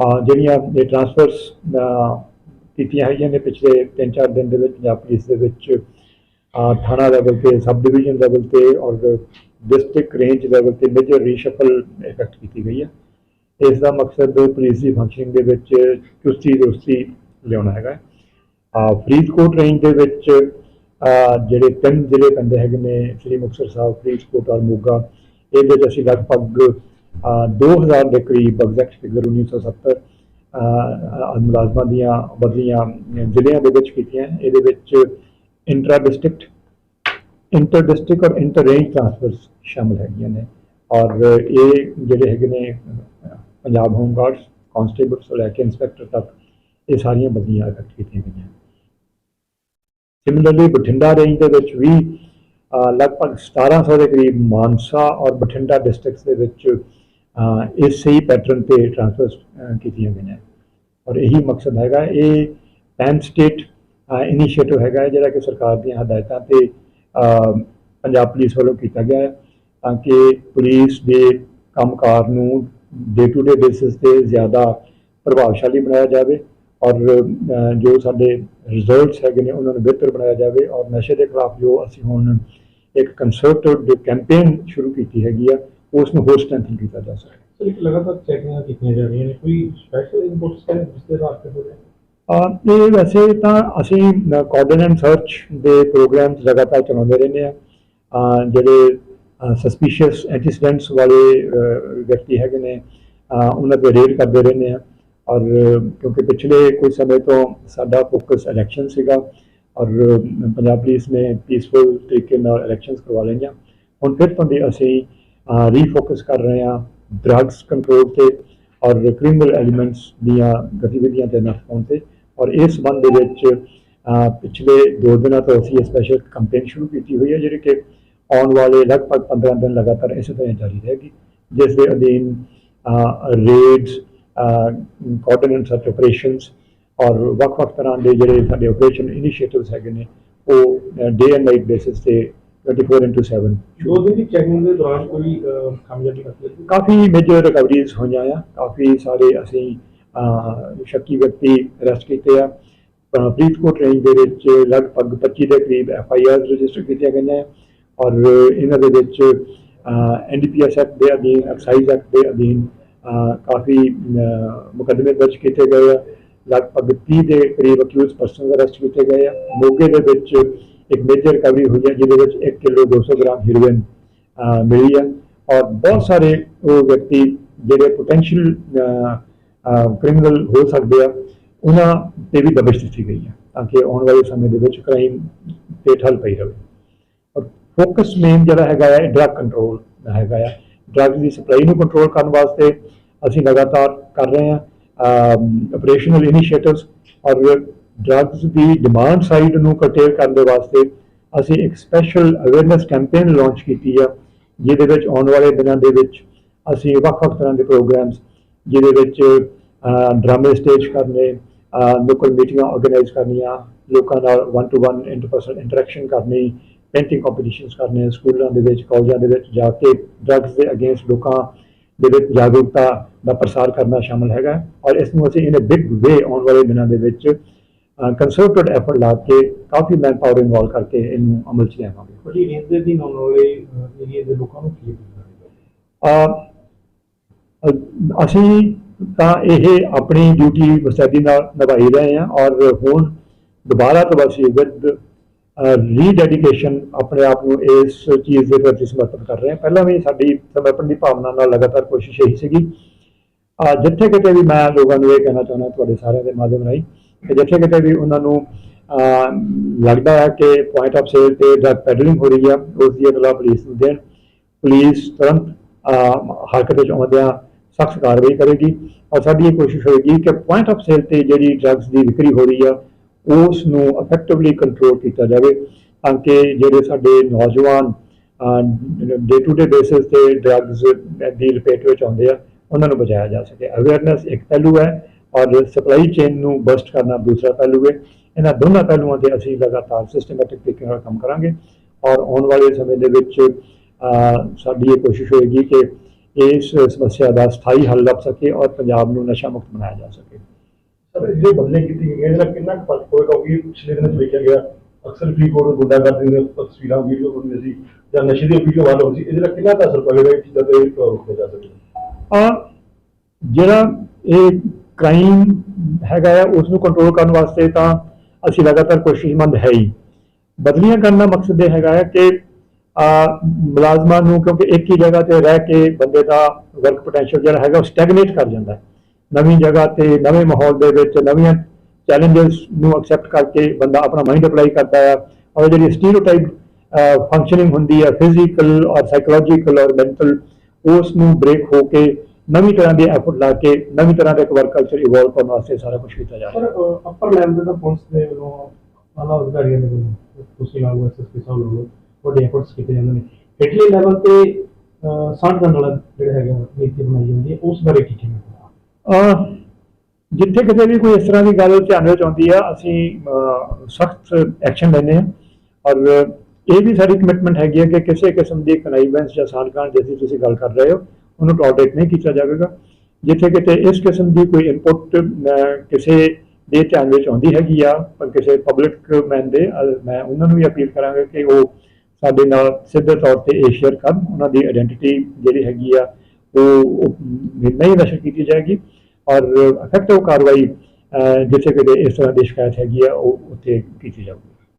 ਜਿਹੜੀਆਂ ਇਹ ਟ੍ਰਾਂਸਫਰਸ ਕੀਤੀਆਂ ਹੈਗੀਆਂ ਨੇ ਪਿਛਲੇ 3-4 ਦਿਨ ਦੇ ਵਿੱਚ ਪੰਜਾਬ ਪੁਲਿਸ ਦੇ ਵਿੱਚ ਥਾਣਾ ਲੈਵਲ ਤੇ ਸਬ ਡਿਵੀਜ਼ਨ ਲੈਵਲ ਤੇ ਔਰ ਡਿਸਟ੍ਰਿਕਟ ਰੇਂਜ ਲੈਵਲ ਤੇ ਮੇਜਰ ਰੀਸ਼ਫਲ ਇਫੈਕਟ ਕੀਤੀ ਗਈ ਹੈ। ਇਸ ਦਾ ਮਕਸਦ ਪੁਲਿਸ ਦੀ ਫੰਕਸ਼ਨਿੰਗ ਦੇ ਵਿੱਚ ਚੁਸਤੀ ਦੁਰਸਤੀ ਲਿਆਉਣਾ ਹੈਗਾ ਆ ਫਰੀਦਕੋਟ ਰੇਂਜ ਦੇ ਵਿੱਚ ਜਿਹੜੇ ਤਿੰਨ ਜ਼ਿਲ੍ਹੇ ਪੈਂਦੇ ਹੈਗੇ ਨੇ, ਸ੍ਰੀ ਮੁਕਤਸਰ ਸਾਹਿਬ, ਫਰੀਦਕੋਟ ਔਰ ਮੋਗਾ, ਇਹਦੇ ਵਿੱਚ ਅਸੀਂ ਲਗਭਗ 2000 ਦੇ ਕਰੀਬ ਐਗਜ਼ੈਕਟ ਫਿਗਰ 1970 ਅਹ ਮੁਲਾਜ਼ਮਾਂ ਦੀਆਂ ਬਦਲੀਆਂ ਜ਼ਿਲ੍ਹਿਆਂ ਦੇ ਵਿੱਚ ਕੀਤੀਆਂ। ਇਹਦੇ ਵਿੱਚ ਇੰਟਰਾ ਡਿਸਟ੍ਰਿਕਟ ਇੰਟਰ ਡਿਸਟ੍ਰਿਕਟ ਔਰ ਇੰਟਰ ਰੇਂਜ ਟ੍ਰਾਂਸਫਰਸ ਸ਼ਾਮਲ ਹੈਗੀਆਂ ਨੇ। ਔਰ ਇਹ ਜਿਹੜੇ ਹੈਗੇ ਨੇ ਪੰਜਾਬ ਹੋਮ ਗਾਰਡਸ ਕਾਂਸਟੇਬਲਸ ਤੋਂ ਲੈ ਕੇ ਇੰਸਪੈਕਟਰ ਤੱਕ ਇਹ ਸਾਰੀਆਂ ਬਦਲੀਆਂ ਇਫੈਕਟ ਕੀਤੀਆਂ ਗਈਆਂ। ਸਿਮਿਲਰਲੀ ਬਠਿੰਡਾ ਰੇਂਜ ਦੇ ਵਿੱਚ ਵੀ ਅਹ, ਲਗਭਗ 1700 ਦੇ ਕਰੀਬ ਮਾਨਸਾ ਔਰ ਬਠਿੰਡਾ ਡਿਸਟ੍ਰਿਕਟਸ ਦੇ ਵਿੱਚ ਇਸ ਸਹੀ ਪੈਟਰਨ ਤੇ ਟ੍ਰਾਂਸਫਰਸ ਕੀਤੀਆਂ ਗਈਆਂ। ਔਰ ਇਹੀ ਮਕਸਦ ਹੈਗਾ, ਇਹ ਪੈਨ ਸਟੇਟ ਇਨੀਸ਼ੀਏਟਿਵ ਹੈਗਾ, ਜਿਹੜਾ ਕਿ ਸਰਕਾਰ ਦੀਆਂ ਹਦਾਇਤਾਂ ਤੇ ਪੰਜਾਬ ਪੁਲਿਸ ਵੱਲੋਂ ਕੀਤਾ ਗਿਆ ਹੈ, ਤਾਂ ਕਿ ਪੁਲਿਸ ਦੇ ਕੰਮਕਾਰ ਨੂੰ ਡੇ ਟੂ ਡੇ ਬੇਸਿਸ ਤੇ ਜ਼ਿਆਦਾ ਪ੍ਰਭਾਵਸ਼ਾਲੀ ਬਣਾਇਆ ਜਾਵੇ ਔਰ ਜੋ ਸਾਡੇ ਰਿਜ਼ਲਟਸ ਹੈਗੇ ਨੇ, ਉਹਨਾਂ ਨੂੰ ਬਿਹਤਰ ਬਣਾਇਆ ਜਾਵੇ। ਔਰ ਨਸ਼ੇ ਦੇ ਖਿਲਾਫ ਜੋ ਅਸੀਂ ਹੁਣ ਇੱਕ ਕੰਸਰਟਡ ਕੈਂਪੇਨ ਸ਼ੁਰੂ ਕੀਤੀ ਹੈਗੀ ਆ ਉਸ ਨੂੰ ਹੋਰ ਸਟਰੈਂਥਨ ਕੀਤਾ ਜਾ ਸਕੇ। ਸਰ ਇੱਕ ਲਗਾਤਾਰ ਚੈਕਿੰਗਾਂ ਕੀਤੀਆਂ ਜਾ ਰਹੀਆਂ ਨੇ ਕੋਈ ਸਪੈਸ਼ਲ ਇਨਪੁਟਸ ਹੈ ਜਿਸ ਦੇ ਆਧਾਰ ਤੇ ਹੋ ਰਿਹਾ? ਇਹ ਵੈਸੇ ਤਾਂ ਅਸੀਂ ਕੋਆਰਡੀਨੇਟ ਸਰਚ ਦੇ ਪ੍ਰੋਗਰਾਮਸ ਲਗਾਤਾਰ ਚਲਾਉਂਦੇ ਰਹਿੰਦੇ ਆ। ਜਿਹੜੇ ਸਸਪੀਸ਼ੀਅਸ ਐਂਟੀਸੀਡੈਂਟਸ ਵਾਲੇ ਵਿਅਕਤੀ ਹੈਗੇ ਨੇ ਉਹਨਾਂ ਤੇ ਰੇਡ ਕਰਦੇ ਰਹਿੰਦੇ ਆ। ਔਰ ਕਿਉਂਕਿ ਪਿਛਲੇ ਕੁਝ ਸਮੇਂ ਤੋਂ ਸਾਡਾ ਫੋਕਸ ਇਲੈਕਸ਼ਨ ਸੀਗਾ ਔਰ ਪੰਜਾਬ ਪੁਲਿਸ ਨੇ ਪੀਸਫੁਲ ਤਰੀਕੇ ਨਾਲ ਇਲੈਕਸ਼ਨਸ ਕਰਵਾ ਲਈਆਂ। ਹੁਣ ਫਿਰ ਤੋਂ ਦੀ ਅਸੀਂ ਰੀਫੋਕਸ ਕਰ ਰਹੇ ਹਾਂ ਡਰੱਗਸ ਕੰਟਰੋਲ ਤੇ ਔਰ ਕ੍ਰਿਮੀਨਲ ਐਲੀਮੈਂਟਸ ਦੀਆਂ ਗਤੀਵਿਧੀਆਂ ਤੇ ਨੱਥ ਤੇ ਔਰ ਇਸ ਸੰਬੰਧ ਦੇ ਵਿੱਚ ਪਿਛਲੇ 2 ਦਿਨਾਂ ਤੋਂ ਅਸੀਂ ਸਪੈਸ਼ਲ ਕੈਂਪੇਨ ਸ਼ੁਰੂ ਕੀਤੀ ਹੋਈ ਹੈ ਜਿਹੜੀ ਕਿ ਆਉਣ ਵਾਲੇ ਲਗਭਗ 15 ਦਿਨ ਲਗਾਤਾਰ ਇਸੇ ਤਰ੍ਹਾਂ ਜਾਰੀ ਰਹੇਗੀ, ਜਿਸ ਦੇ ਅਧੀਨ ਰੇਡਸ ਕੋਆਰਡੀਨੇਟ ਸਰਚ ਆਪਰੇਸ਼ਨਸ ਔਰ ਵੱਖ-ਵੱਖ ਤਰ੍ਹਾਂ ਦੇ ਜਿਹੜੇ ਸਾਡੇ ਆਪਰੇਸ਼ਨ ਇਨੀਸ਼ੀਏਟਿਵਸ ਹੈਗੇ ਨੇ, ਉਹ ਡੇ ਐਂਡ ਨਾਈਟ ਬੇਸਿਸ ਤੇ 24/7 ਦੋ ਦਿਨ ਦੀ ਚੈਕਿੰਗ ਦੇ ਦੌਰਾਨ ਕੋਈ ਅਹ, ਕਾਮਯਾਬੀ ਹਾਸਲ ਹੋਈ? ਕਾਫੀ ਮੇਜਰ ਰਿਕਵਰੀਜ਼ ਹੋਈਆਂ ਆ। ਕਾਫੀ ਸਾਰੇ ਅਸੀਂ ਸ਼ੱਕੀ ਵਿਅਕਤੀ ਅਰੈਸਟ ਕੀਤੇ ਆ। ਫਰੀਦਕੋਟ ਰੇਂਜ ਦੇ ਵਿੱਚ ਲਗਭਗ 25 ਦੇ ਕਰੀਬ ਐਫ ਆਈ ਆਰ ਰਜਿਸਟਰ ਕੀਤੀਆਂ ਗਈਆਂ ਔਰ ਇਹਨਾਂ ਦੇ ਵਿੱਚ N D P S act ਦੇ ਅਧੀਨ ਐਕਸਾਈਜ਼ ਐਕਟ ਦੇ ਅਧੀਨ ਕਾਫੀ ਮੁਕੱਦਮੇ ਦਰਜ ਕੀਤੇ ਗਏ ਆ। ਲਗਭਗ 30 ਦੇ ਕਰੀਬ ਅਕਿਊਜ਼ ਪਰਸਨਸ ਅਰੈਸਟ ਕੀਤੇ ਗਏ ਆ। ਮੋਗੇ ਦੇ ਵਿੱਚ ਇੱਕ ਮੇਜਰ ਰਿਕਵਰੀ ਹੋਈ ਹੈ, ਜਿਹਦੇ ਵਿੱਚ 1 ਕਿਲੋ 200 ਗ੍ਰਾਮ ਹੀਰੋਇਨ ਮਿਲੀ ਹੈ। ਔਰ ਬਹੁਤ ਸਾਰੇ ਉਹ ਵਿਅਕਤੀ ਜਿਹੜੇ ਪੋਟੈਂਸ਼ੀਅਲ ਕ੍ਰਿਮੀਨਲ ਹੋ ਸਕਦੇ ਆ, ਉਹਨਾਂ ਤੇ ਵੀ ਦਬਸ਼ ਦਿੱਤੀ ਗਈ ਹੈ, ਤਾਂ ਕਿ ਆਉਣ ਵਾਲੇ ਸਮੇਂ ਦੇ ਵਿੱਚ ਕ੍ਰਾਈਮ ਤੇ ਠੱਲ ਪਈ ਰਹੇ ਔਰ ਫੋਕਸ ਮੇਨ ਜਿਹੜਾ ਹੈਗਾ ਹੈ ਡਰੱਗ ਕੰਟਰੋਲ ਦਾ ਹੈਗਾ ਹੈ। ਡਰੱਗ ਦੀ ਸਪਲਾਈ ਨੂੰ ਕੰਟਰੋਲ ਕਰਨ ਵਾਸਤੇ ਅਸੀਂ ਲਗਾਤਾਰ ਕਰ ਰਹੇ ਹਾਂ ਆਪਰੇਸ਼ਨਲ ਇਨੀਸ਼ੀਏਟਿਵਸ ਔਰ ਡਰੱਗਸ ਦੀ ਡਿਮਾਂਡ ਸਾਈਡ ਨੂੰ ਕਟੇਲ ਕਰਨ ਦੇ ਵਾਸਤੇ ਅਸੀਂ ਇੱਕ ਸਪੈਸ਼ਲ ਅਵੇਅਰਨੈਸ ਕੈਂਪੇਨ ਲਾਂਚ ਕੀਤੀ ਆ, ਜਿਹਦੇ ਵਿੱਚ ਆਉਣ ਵਾਲੇ ਦਿਨਾਂ ਦੇ ਵਿੱਚ ਅਸੀਂ ਵੱਖ-ਵੱਖ ਤਰ੍ਹਾਂ ਦੇ ਪ੍ਰੋਗਰਾਮਸ ਜਿਹਦੇ ਵਿੱਚ ਡਰਾਮੇ ਸਟੇਜ ਕਰਨੇ ਲੋਕਲ ਮੀਟਿੰਗਾਂ ਆਰਗੇਨਾਈਜ਼ ਕਰਨੀਆਂ, ਲੋਕਾਂ ਨਾਲ ਵਨ ਟੂ 1 ਇੰਟਰਪਰਸਨਲ ਇੰਟਰੈਕਸ਼ਨ ਕਰਨੀ ਪੇਂਟਿੰਗ ਕੰਪੀਟੀਸ਼ਨਸ ਕਰਨੇ, ਸਕੂਲਾਂ ਦੇ ਵਿੱਚ, ਕਾਲਜਾਂ ਦੇ ਵਿੱਚ ਜਾ ਕੇ ਡਰੱਗਸ ਦੇ ਅਗੇਂਸਟ ਲੋਕਾਂ ਦੇ ਵਿੱਚ ਜਾਗਰੂਕਤਾ ਦਾ ਪ੍ਰਸਾਰ ਕਰਨਾ ਸ਼ਾਮਲ ਹੈਗਾ ਔਰ ਇਸ ਨੂੰ ਅਸੀਂ ਇਨ ਅ ਬਿਗ ਵੇ ਆਉਣ ਵਾਲੇ ਦਿਨਾਂ ਦੇ ਵਿੱਚ ਕੰਸਰਟਡ ਐਫਰਟ ਲਾ ਕੇ ਕਾਫੀ ਮੈਨ ਪਾਵਰ ਇਨਵੋਲ ਕਰਕੇ ਇਹਨੂੰ ਅਮਲ ਚ ਲਿਆਵਾਂਗੇ। ਬੜੀ ਰੇਂਜ ਦੇ ਆਉਣ ਵਾਲੇ ਏਰੀਆ ਦੇ ਲੋਕਾਂ ਨੂੰ ਕੀ ਅਸੀਂ ਤਾਂ ਇਹ ਆਪਣੀ ਡਿਊਟੀ ਬਸਤੀ ਨਾਲ ਨਿਭਾਈ ਰਹੇ ਹਾਂ ਔਰ ਹੁਣ ਦੁਬਾਰਾ ਤੋਂ ਅਸੀਂ ਵਿਦ ਰੀਡੈਡੀਕੇਸ਼ਨ ਆਪਣੇ ਆਪ ਨੂੰ ਇਸ ਚੀਜ਼ ਦੇ ਪ੍ਰਤੀ ਸਮਰਪਿਤ ਕਰ ਰਹੇ ਹਾਂ। ਪਹਿਲਾਂ ਵੀ ਸਾਡੀ ਸਮਰਪਣ ਦੀ ਭਾਵਨਾ ਨਾਲ ਲਗਾਤਾਰ ਕੋਸ਼ਿਸ਼ ਇਹੀ ਸੀਗੀ। ਜਿੱਥੇ ਕਿਤੇ ਵੀ ਮੈਂ ਲੋਕਾਂ ਨੂੰ ਇਹ ਕਹਿਣਾ ਚਾਹੁੰਦਾ ਤੁਹਾਡੇ ਸਾਰਿਆਂ ਦੇ ਮਾਧਿਅਮ ਰਾਹੀਂ ਕਿ ਜਿੱਥੇ ਕਿਤੇ ਵੀ ਉਹਨਾਂ ਨੂੰ ਲੱਗਦਾ ਹੈ ਕਿ ਪੁਆਇੰਟ ਆਫ ਸੇਲ ਤੇ ਡਰਗ ਪੈਡਲਿੰਗ ਹੋ ਰਹੀ ਆ ਉਸ ਦੀ ਇਤਲਾਹ ਪੁਲਿਸ ਨੂੰ ਦੇਣ ਪੁਲਿਸ ਤੁਰੰਤ ਅਹ, ਹਰਕਤ ਵਿੱਚ ਆਉਂਦਿਆਂ ਸਖਤ ਕਾਰਵਾਈ ਕਰੇਗੀ। ਔਰ ਸਾਡੀ ਇਹ ਕੋਸ਼ਿਸ਼ ਹੋਏਗੀ ਕਿ ਪੁਆਇੰਟ ਆਫ ਸੇਲ ਤੇ ਜਿਹੜੀ ਡਰੱਗਸ ਦੀ ਵਿਕਰੀ ਹੋ ਰਹੀ ਆ ਉਸ ਨੂੰ ਇਫੈਕਟਿਵਲੀ ਕੰਟਰੋਲ ਕੀਤਾ ਜਾਵੇ ਤਾਂ ਕਿ ਜਿਹੜੇ ਸਾਡੇ ਨੌਜਵਾਨ ਡੇ ਟੂ ਡੇ ਬੇਸਿਸ ਤੇ ਡਰੱਗਸ ਦੀ ਲਪੇਟ ਵਿੱਚ ਆਉਂਦੇ ਆ ਉਹਨਾਂ ਨੂੰ ਬਚਾਇਆ ਜਾ ਸਕੇ। ਅਵੇਅਰਨੈਸ ਇੱਕ ਪਹਿਲੂ ਹੈ। ਔਰ ਸਪਲਾਈ ਚੇਨ ਨੂੰ ਬਸਟ ਕਰਨਾ ਦੂਸਰਾ ਪਹਿਲੂ ਹੈ ਇਹਨਾਂ ਦੋਨਾਂ ਪਹਿਲੂਆਂ ਤੇ ਅਸੀਂ ਲਗਾਤਾਰ ਸਿਸਟਮੈਟਿਕ ਤਰੀਕੇ ਨਾਲ ਕੰਮ ਕਰਾਂਗੇ। ਔਰ ਆਉਣ ਵਾਲੇ ਸਮੇਂ ਦੇ ਵਿੱਚ ਸਾਡੀ ਇਹ ਕੋਸ਼ਿਸ਼ ਹੋਏਗੀ ਕਿ ਇਸ ਸਮੱਸਿਆ ਦਾ ਸਥਾਈ ਹੱਲ ਲੱਭ ਸਕੇ ਔਰ ਪੰਜਾਬ ਨੂੰ ਨਸ਼ਾ ਮੁਕਤ ਬਣਾਇਆ ਜਾ ਸਕੇ। ਸਰ ਜੇ ਬਦਲੇ ਕੀਤੀ ਗਈ ਇਹਦੇ ਕਿੰਨਾ ਕੁ ਫ਼ਰਕ ਹੋਏਗਾ? ਕਿਉਂਕਿ ਪਿਛਲੇ ਦਿਨਾਂ ਚ ਵੇਖਿਆ ਗਿਆ ਅਕਸਰ ਫਰੀਦਕੋਟ ਦੇ ਗੁੰਡਾਗਰਦੀ ਦੀਆਂ ਤਸਵੀਰਾਂ ਵੀਡੀਓ ਹੁੰਦੀਆਂ ਸੀ ਜਾਂ ਨਸ਼ੇ ਦੀ ਵੀਡੀਓ ਵਾਲ ਹੁੰਦੀ ਸੀ ਇਹਦੇ ਨਾਲ ਕਿੰਨਾ ਕੁ ਅਸਰ ਪਵੇਗਾ? ਇਹ ਚੀਜ਼ਾਂ ਤੇ ਰੋਕਿਆ ਜਾ ਸਕੇ ਆ ਜਿਹੜਾ ਇਹ ਕ੍ਰਾਈਮ ਹੈਗਾ ਆ ਉਸ ਨੂੰ ਕੰਟਰੋਲ ਕਰਨ ਵਾਸਤੇ ਤਾਂ ਅਸੀਂ ਲਗਾਤਾਰ ਕੋਸ਼ਿਸ਼ਮੰਦ ਹੈ ਹੀ। ਬਦਲੀਆਂ ਕਰਨ ਦਾ ਮਕਸਦ ਇਹ ਹੈਗਾ ਹੈ ਕਿ ਮੁਲਾਜ਼ਮਾਂ ਨੂੰ ਕਿਉਂਕਿ ਇੱਕ ਹੀ ਜਗ੍ਹਾ ਤੇ ਰਹਿ ਕੇ ਬੰਦੇ ਦਾ ਵਰਕ ਪੋਟੈਂਸ਼ੀਅਲ ਜਿਹੜਾ ਹੈਗਾ ਉਹ ਸਟੈਗਨੇਟ ਕਰ ਜਾਂਦਾ ਹੈ। ਨਵੀਂ ਜਗ੍ਹਾ ਤੇ ਨਵੇਂ ਮਾਹੌਲ ਦੇ ਵਿੱਚ ਨਵੀਆਂ ਚੈਲੰਜਸ ਨੂੰ ਐਕਸੈਪਟ ਕਰਕੇ ਬੰਦਾ ਆਪਣਾ ਮਾਈਂਡ ਅਪਲਾਈ ਕਰਦਾ ਹੈ ਔਰ ਜਿਹੜੀ ਸਟੀਰੀਓਟਾਈਪ ਫੰਕਸ਼ਨਿੰਗ ਹੁੰਦੀ ਹੈ ਫਿਜ਼ੀਕਲ ਔਰ ਸਾਈਕੋਲੋਜੀਕਲ ਔਰ ਮੈਂਟਲ ਉਸ ਨੂੰ ਬ੍ਰੇਕ ਹੋ ਕੇ ਨਵੀਂ ਤਰ੍ਹਾਂ ਦੀ ਐਫਰਟ ਲਾ ਕੇ ਨਵੀਂ ਤਰ੍ਹਾਂ ਦਾ ਇੱਕ ਵਰਕ ਕਲਚਰ ਇਵੋਲਵ ਕਰਨ ਵਾਸਤੇ ਸਾਰਾ ਕੁਝ ਕੀਤਾ ਜਾ ਰਿਹਾ। ਹੈ ਅਪਰ ਲੈਵਲ ਦੇ ਤਾਂ ਪੁਲਿਸ ਦੇ ਵੱਲੋਂ ਆਲਾ ਅਧਿਕਾਰੀਆਂ ਦੇ ਵੱਲੋਂ ਤੁਸੀਂ ਲਾਗੂ ਐਸਐਸਪੀ ਸਾਹਿਬ ਵੱਲੋਂ ਵੱਡੇ ਐਫਰਟਸ ਕੀਤੇ ਜਾਂਦੇ ਨੇ। ਹੇਠਲੇ ਲੈਵਲ ਤੇ ਕਰਨ ਵਾਲਾ ਜਿਹੜਾ ਹੈਗਾ ਨੀਤੀ ਬਣਾਈ ਜਾਂਦੀ ਹੈ ਉਸ ਬਾਰੇ ਕੀ ਕਹਿਣਾ ਅਹ ਜਿੱਥੇ ਕਿਤੇ ਵੀ ਕੋਈ ਇਸ ਤਰ੍ਹਾਂ ਦੀ ਗੱਲ ਧਿਆਨ ਵਿੱਚ ਆਉਂਦੀ ਆ ਅਸੀਂ ਸਖਤ ਐਕਸ਼ਨ ਲੈਂਦੇ ਹਾਂ। ਔਰ ਇਹ ਵੀ ਸਾਡੀ ਕਮਿਟਮੈਂਟ ਹੈਗੀ ਹੈ ਕਿ ਕਿਸੇ ਕਿਸਮ ਦੀ ਕਨਾਈਵੈਂਸ ਜਾਂ ਸਾਨਕਾਨ ਜਿਸ ਦੀ ਤੁਸੀਂ ਗੱਲ ਕਰ ਰਹੇ ਹੋ। ਉਹਨੂੰ ਟੋਲਰੇਟ ਨਹੀਂ ਕੀਤਾ ਜਾਵੇਗਾ। ਜਿੱਥੇ ਕਿਤੇ ਇਸ ਕਿਸਮ ਦੀ ਕੋਈ ਇਨਪੁਟ ਕਿਸੇ ਦੇ ਧਿਆਨ ਵਿੱਚ ਆਉਂਦੀ ਹੈਗੀ ਆ, ਪਰ ਕਿਸੇ ਪਬਲਿਕ ਮੈਨ ਦੇ ਮੈਂ ਉਹਨਾਂ ਨੂੰ ਵੀ ਅਪੀਲ ਕਰਾਂਗਾ ਕਿ ਉਹ ਸਾਡੇ ਨਾਲ ਸਿੱਧੇ ਤੌਰ ਤੇ ਇਹ ਸ਼ੇਅਰ ਕਰਨ। ਉਹਨਾਂ ਦੀ ਆਇਡੈਂਟੀਟੀ ਜਿਹੜੀ ਹੈਗੀ ਆ, ਉਹ ਨਹੀਂ ਨਸ਼ਰ ਕੀਤੀ ਜਾਏਗੀ। ਔਰ ਇਫੈਕਟਿਵ ਕਾਰਵਾਈ ਜਿੱਥੇ ਕਿਤੇ ਇਸ ਤਰ੍ਹਾਂ ਦੀ ਸ਼ਿਕਾਇਤ ਹੈਗੀ ਆ, ਉਹ ਉੱਥੇ ਕੀਤੀ ਜਾਊਗੀ।